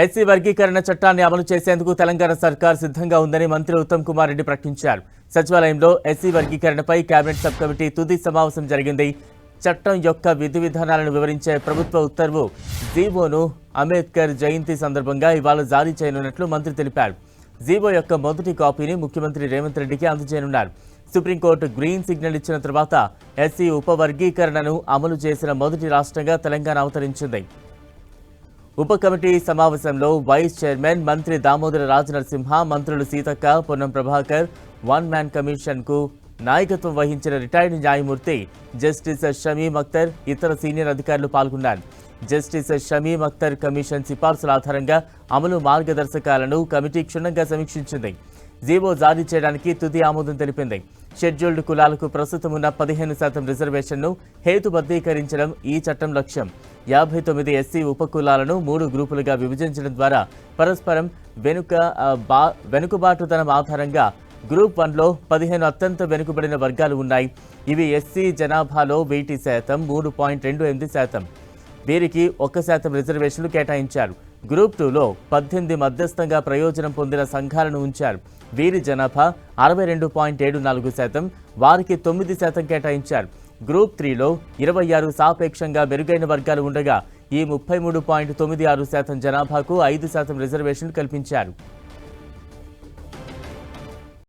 SC వర్గీకరణ చట్టాన్ని అమలు చేసేందుకు తెలంగాణ సర్కార్ సిద్ధంగా ఉందని మంత్రి ఉత్తమ్ కుమార్ రెడ్డి ప్రకటించారు. సచివాలయంలో ఎస్సీ వర్గీకరణపై కేబినెట్ సబ్ కమిటీ తుది సమావేశం జరిగింది. చట్టం యొక్క విధి విధానాలను వివరించే ప్రభుత్వ ఉత్తర్వు జీవోను అంబేద్కర్ జయంతి సందర్భంగా ఇవాళ జారీ చేయనున్నట్లు మంత్రి తెలిపారు. జీవో యొక్క మొదటి కాపీని ముఖ్యమంత్రి రేవంత్ రెడ్డికి అందజేయనున్నారు. సుప్రీంకోర్టు గ్రీన్ సిగ్నల్ ఇచ్చిన తర్వాత ఎస్సీ ఉపవర్గీకరణను అమలు చేసిన మొదటి రాష్ట్రంగా తెలంగాణ అవతరించింది. ఉప కమిటీ సమావేశంలో వైస్ చైర్మన్ మంత్రి దామోదర రాజనరసింహ మంత్రులు సీతక్క పొన్నం ప్రభాకర్ వన్ మ్యాన్ కమిషన్కు నాయకత్వం వహించిన రిటైర్డ్ న్యాయమూర్తి జస్టిస్ షమీమ్ అఖ్తర్ ఇతర సీనియర్ అధికారులు పాల్గొన్నారు. జస్టిస్ షమీమ్ అఖ్తర్ కమిషన్ సిఫార్సుల ఆధారంగా అమలు మార్గదర్శకాలను కమిటీ క్షుణ్ణంగా సమీక్షించింది. జీవో జారీ చేయడానికి తుది ఆమోదం తెలిపింది. షెడ్యూల్డ్ కులాలకు ప్రస్తుతం ఉన్న పదిహేను శాతం రిజర్వేషన్ను హేతుబద్ధీకరించడం ఈ చట్టం లక్ష్యం. యాభై తొమ్మిది ఎస్సీ ఉపకులాలను మూడు గ్రూపులుగా విభజించడం ద్వారా పరస్పరం వెనుక బా వెనుకబాటుతనం ఆధారంగా గ్రూప్ వన్లో పదిహేను అత్యంత వెనుకబడిన వర్గాలు ఉన్నాయి. ఇవి ఎస్సీ జనాభాలో వెయిటీ శాతం మూడు పాయింట్ రెండు ఎనిమిది శాతం. వీరికి ఒక్క శాతం రిజర్వేషన్లు కేటాయించారు. గ్రూప్ టూలో పద్దెనిమిది మధ్యస్థంగా ప్రయోజనం పొందిన సంఘాలను ఉంచారు. వీరి జనాభా అరవై రెండు పాయింట్ ఏడు నాలుగు శాతం వారికి తొమ్మిది శాతం కేటాయించారు. గ్రూప్ త్రీలో ఇరవై ఆరు సాపేక్షంగా మెరుగైన వర్గాలు ఉండగా ఈ ముప్పై మూడు పాయింట్ తొమ్మిది ఆరు శాతం జనాభాకు ఐదు శాతం రిజర్వేషన్లు కల్పించారు.